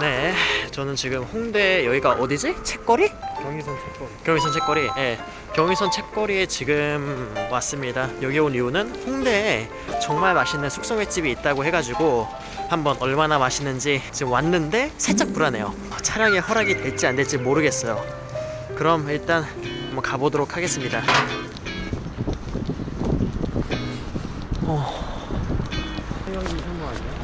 네, 저는 지금 홍대 여기가 어디지? 책거리? 경의선 책거리. 경의선 책거리. 예, 경의선 책거리에 지금 왔습니다. 여기 온 이유는 홍대에 정말 맛있는 숙성 횟집이 있다고 해가지고 한번 얼마나 맛있는지 지금 왔는데 살짝 불안해요. 어, 촬영에 허락이 될지 안 될지 모르겠어요. 그럼 일단 한번 가보도록 하겠습니다. 어. 생각이 이상거 아니야?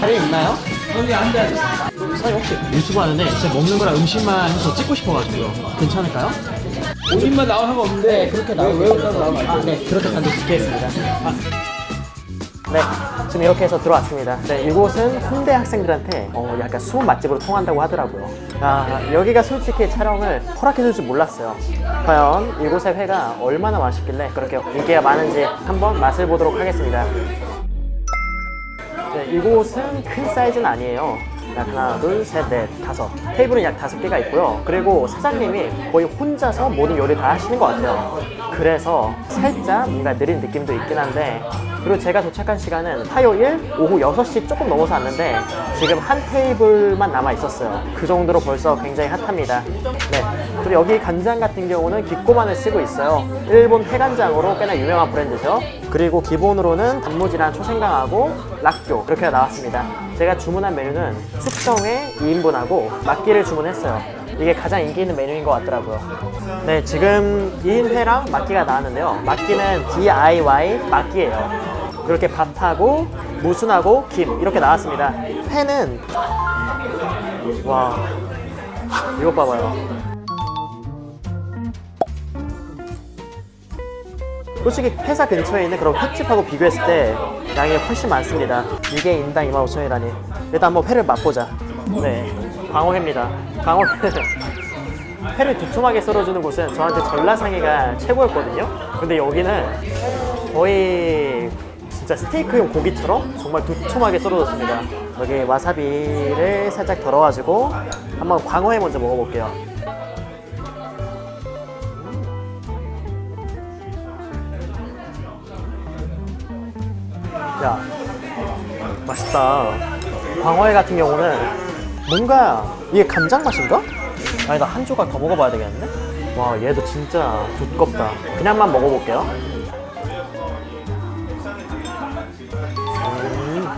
자리 있나요? 여기 앉아야 돼. 사장님 혹시 유튜브 하는데 제가 먹는 거랑 음식만 해서 찍고 싶어가지고요. 괜찮을까요? 본인만 나와 상관 없는데 네, 그렇게 나오고 외국 따로 나오면 안 아, 네, 그렇게 간도시키겠습니다. 아. 네, 지금 이렇게 해서 들어왔습니다. 네, 이곳은 홍대 학생들한테 어, 약간 숨은 맛집으로 통한다고 하더라고요. 아, 여기가 솔직히 촬영을 허락해줄 줄 몰랐어요. 과연 이곳의 회가 얼마나 맛있길래 그렇게 인기가 많은지 한번 맛을 보도록 하겠습니다. 네, 이곳은 큰 사이즈는 아니에요. 약 하나, 둘, 셋, 넷, 다섯. 테이블은 약 다섯 개가 있고요. 그리고 사장님이 거의 혼자서 모든 요리 다 하시는 것 같아요. 그래서 살짝 뭔가 느린 느낌도 있긴 한데, 그리고 제가 도착한 시간은 화요일 오후 6시 조금 넘어서 왔는데, 지금 한 테이블만 남아 있었어요. 그 정도로 벌써 굉장히 핫합니다. 네. 그리고 여기 간장 같은 경우는 기꼬만을 쓰고 있어요. 일본 회간장으로 꽤나 유명한 브랜드죠. 그리고 기본으로는 단무지랑 초생강하고 락교 이렇게 나왔습니다. 제가 주문한 메뉴는 숙성회 2인분하고 막기를 주문했어요. 이게 가장 인기 있는 메뉴인 것 같더라고요. 네, 지금 2인회랑 막기가 나왔는데요. 막기는 DIY 막기예요. 이렇게 밥하고 무순하고 김 이렇게 나왔습니다. 회는 와 이것 봐봐요. 솔직히 회사 근처에 있는 그런 횟집하고 비교했을 때 양이 훨씬 많습니다. 이게 인당 25,000원이라니. 일단 한번 회를 맛보자. 네, 광어회입니다. 광어회. 회를 두툼하게 썰어주는 곳은 저한테 전라상해가 최고였거든요. 근데 여기는 거의 진짜 스테이크용 고기처럼 정말 두툼하게 썰어줬습니다. 여기 와사비를 살짝 덜어가지고 한번 광어회 먼저 먹어볼게요. 야, 맛있다. 광어회 같은 경우는 뭔가 이게 간장 맛인가? 아니 나 한 조각 더 먹어봐야 되겠는데? 와 얘도 진짜 두껍다. 그냥만 먹어볼게요. 음.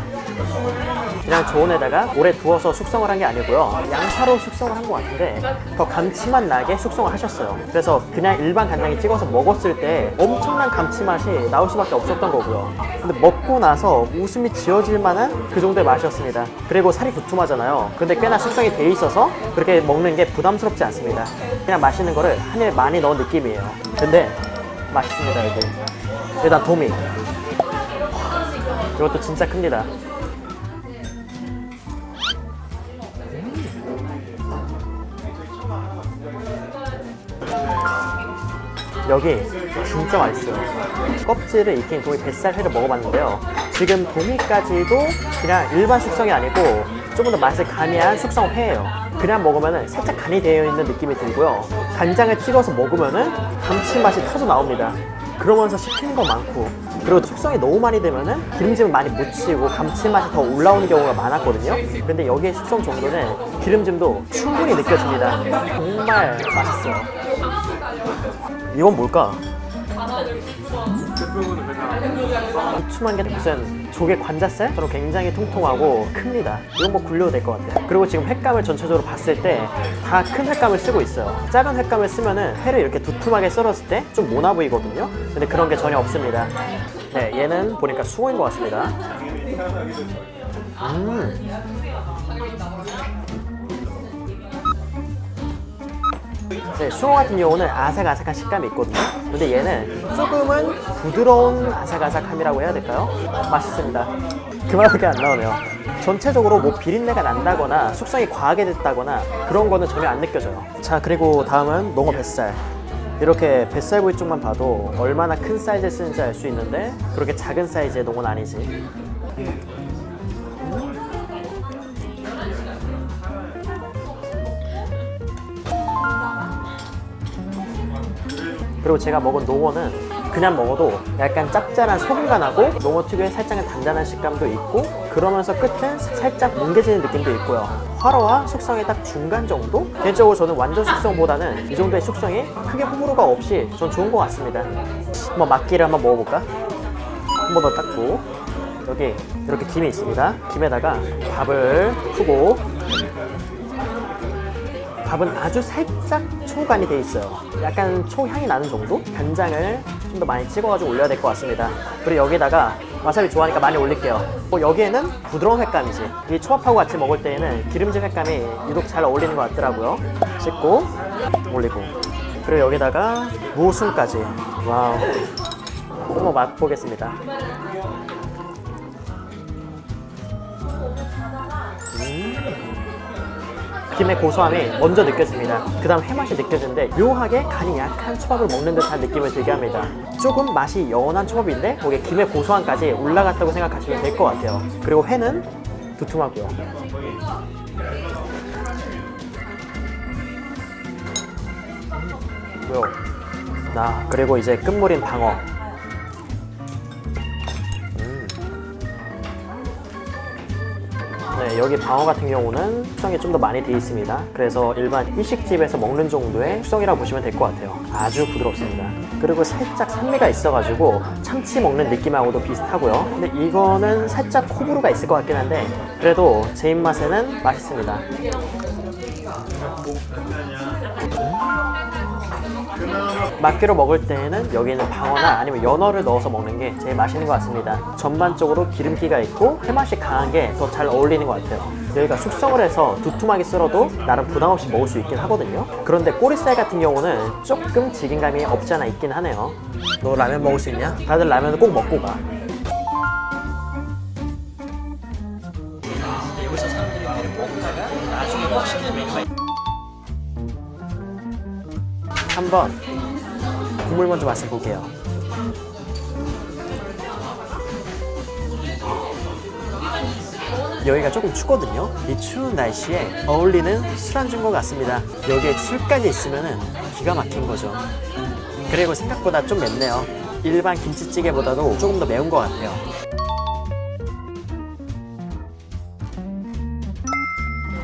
그냥 저온에다가 오래 두어서 숙성을 한 게 아니고요. 양파로 숙성을 한 것 같은데 더 감칠맛 나게 숙성을 하셨어요. 그래서 그냥 일반 간장에 찍어서 먹었을 때 엄청난 감칠맛이 나올 수밖에 없었던 거고요. 근데 먹고 나서 웃음이 지어질 만한 그 정도의 맛이었습니다. 그리고 살이 두툼하잖아요. 근데 꽤나 숙성이 돼 있어서 그렇게 먹는 게 부담스럽지 않습니다. 그냥 맛있는 거를 한 입에 많이 넣은 느낌이에요. 근데 맛있습니다, 여기. 일단 도미. 이것도 진짜 큽니다. 여기 진짜 맛있어요. 껍질을 익힌 도미 뱃살 회를 먹어봤는데요. 지금 도미까지도 그냥 일반 숙성이 아니고 조금 더 맛을 가미한 숙성 회예요. 그냥 먹으면 살짝 간이 되어 있는 느낌이 들고요. 간장을 찍어서 먹으면 감칠맛이 터져 나옵니다. 그러면서 씹히는 거 많고 그리고 숙성이 너무 많이 되면은 기름짐을 많이 묻히고 감칠맛이 더 올라오는 경우가 많았거든요. 근데 여기의 숙성 정도는 기름짐도 충분히 느껴집니다. 정말 맛있어요. 이건 뭘까? 두툼한 게 무슨 조개 관자살처럼 굉장히 통통하고 큽니다. 이건 뭐 굴려도 될 것 같아요. 그리고 지금 횟감을 전체적으로 봤을 때 다 큰 횟감을 쓰고 있어요. 작은 횟감을 쓰면은 회를 이렇게 두툼하게 썰었을 때 좀 모나 보이거든요. 근데 그런 게 전혀 없습니다. 네, 얘는 보니까 숭어인 것 같습니다. 음. 네, 숭어 같은 경우는 아삭아삭한 식감이 있거든요. 근데 얘는 조금은 부드러운 아삭아삭함이라고 해야 될까요? 맛있습니다. 그만밖에 안 나오네요. 전체적으로 뭐 비린내가 난다거나 숙성이 과하게 됐다거나 그런 거는 전혀 안 느껴져요. 자, 그리고 다음은 농어 뱃살. 이렇게 뱃살 부위 쪽만 봐도 얼마나 큰 사이즈를 쓰는지 알 수 있는데 그렇게 작은 사이즈의 농은 아니지. 그리고 제가 먹은 농어는 그냥 먹어도 약간 짭짤한 소금가 나고 농어 특유의 살짝의 단단한 식감도 있고 그러면서 끝은 살짝 뭉개지는 느낌도 있고요. 화로와 숙성이 딱 중간 정도? 개인적으로 저는 완전 숙성보다는 이 정도의 숙성이 크게 호불호가 없이 전 좋은 것 같습니다. 한번 막기를 한번 먹어볼까? 한 번 더 닦고 여기 이렇게 김이 있습니다. 김에다가 밥을 푸고 밥은 아주 살짝 초간이 돼 있어요. 약간 초향이 나는 정도? 간장을 좀 더 많이 찍어가지고 올려야 될 것 같습니다. 그리고 여기다가 와사비 좋아하니까 많이 올릴게요. 뭐 여기에는 부드러운 횟감이지. 이 초밥하고 같이 먹을 때에는 기름진 횟감이 유독 잘 어울리는 것 같더라고요. 씻고 올리고 그리고 여기다가 무순까지. 와우. 한번 맛보겠습니다. 김의 고소함이 먼저 느껴집니다. 그 다음 회맛이 느껴지는데 묘하게 간이 약한 초밥을 먹는 듯한 느낌을 들게 합니다. 조금 맛이 연한 초밥인데 거기에 김의 고소함까지 올라갔다고 생각하시면 될 것 같아요. 그리고 회는 두툼하고요. 나 그리고 이제 끝물인 방어. 네, 여기 방어 같은 경우는 숙성이 좀 더 많이 돼 있습니다. 그래서 일반 일식집에서 먹는 정도의 숙성이라고 보시면 될 것 같아요. 아주 부드럽습니다. 그리고 살짝 산미가 있어가지고 참치 먹는 느낌하고도 비슷하고요. 근데 이거는 살짝 호불호가 있을 것 같긴 한데 그래도 제 입맛에는 맛있습니다. 막기로 먹을 때에는 여기는 방어나 아니면 연어를 넣어서 먹는 게 제일 맛있는 것 같습니다. 전반적으로 기름기가 있고 회맛이 강한 게 더 잘 어울리는 것 같아요. 여기가 숙성을 해서 두툼하게 썰어도 나름 부담 없이 먹을 수 있긴 하거든요. 그런데 꼬리살 같은 경우는 조금 질긴감이 없지 않아 있긴 하네요. 너 라면 먹을 수 있냐? 다들 라면을 꼭 먹고 가. 한번 국물 먼저 맛을 볼게요. 여기가 조금 춥거든요. 이 추운 날씨에 어울리는 술안주인 것 같습니다. 여기에 술까지 있으면 기가 막힌 거죠. 그리고 생각보다 좀 맵네요. 일반 김치찌개보다도 조금 더 매운 것 같아요.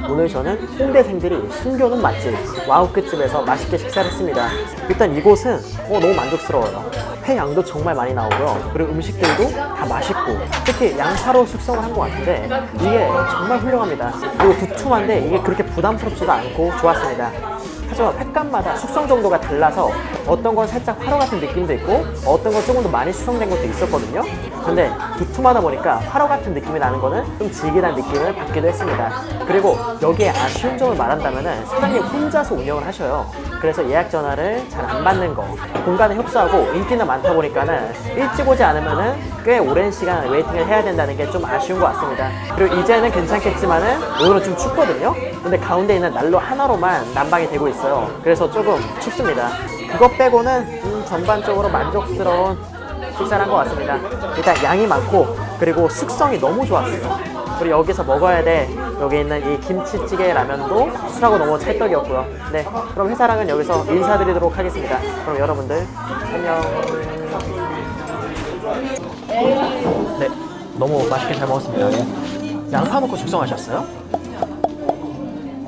오늘 저는 홍대생들이 숨겨놓은 맛집 와우 끝집에서 맛있게 식사를 했습니다. 일단 이곳은 어, 너무 만족스러워요. 회 양도 정말 많이 나오고요. 그리고 음식들도 다 맛있고 특히 양파로 숙성을 한 것 같은데 이게 정말 훌륭합니다. 그리고 두툼한데 이게 그렇게 부담스럽지도 않고 좋았습니다. 하지만 횟감마다 숙성 정도가 달라서 어떤 건 살짝 화로 같은 느낌도 있고 어떤 건 조금 더 많이 숙성된 것도 있었거든요. 근데 두툼하다 보니까 화로 같은 느낌이 나는 거는 좀 질기다는 느낌을 받기도 했습니다. 그리고 여기에 아쉬운 점을 말한다면 사장님 혼자서 운영을 하셔요. 그래서 예약 전화를 잘 안 받는 거, 공간에 협소하고 인기는 많다 보니까는 일찍 오지 않으면은 꽤 오랜 시간 웨이팅을 해야 된다는 게 좀 아쉬운 것 같습니다. 그리고 이제는 괜찮겠지만은 오늘은 좀 춥거든요. 근데 가운데 있는 난로 하나로만 난방이 되고 있어요. 그래서 조금 춥습니다. 그것 빼고는 음, 전반적으로 만족스러운 식사를 한 것 같습니다. 일단 양이 많고 그리고 숙성이 너무 좋았어요. 그리고 여기서 먹어야 돼. 여기 있는 이 김치찌개 라면도 술하고 너무 찰떡이었고요. 네, 그럼 회사랑은 여기서 인사드리도록 하겠습니다. 그럼 여러분들 안녕. 네, 너무 맛있게 잘 먹었습니다. 양파 넣고 숙성하셨어요?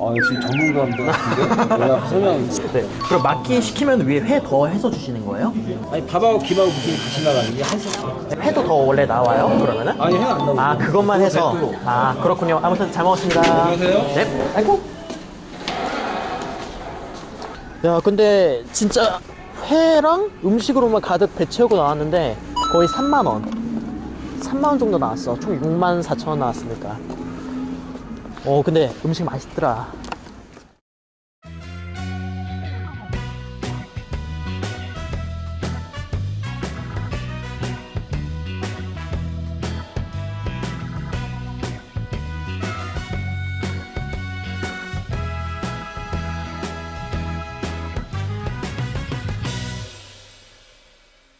아 역시 전문가인데 같은데? 내가 설명 네. 그럼 막기 시키면 위에 회 더 해서 주시는 거예요? 아니 밥하고 김하고 무슨 같이 나가는 게 한식 회도 더 원래 나와요? 그러면은? 아니 해안 나오고 아 그것만 해서 네, 아 그렇군요 아무튼 잘 먹었습니다 안녕하세요. 네 아이고 야 근데 진짜 회랑 음식으로만 가득 배 채우고 나왔는데 거의 3만 원 3만 원 정도 나왔어 총 6만 4천 원 나왔으니까 어 근데 음식 맛있더라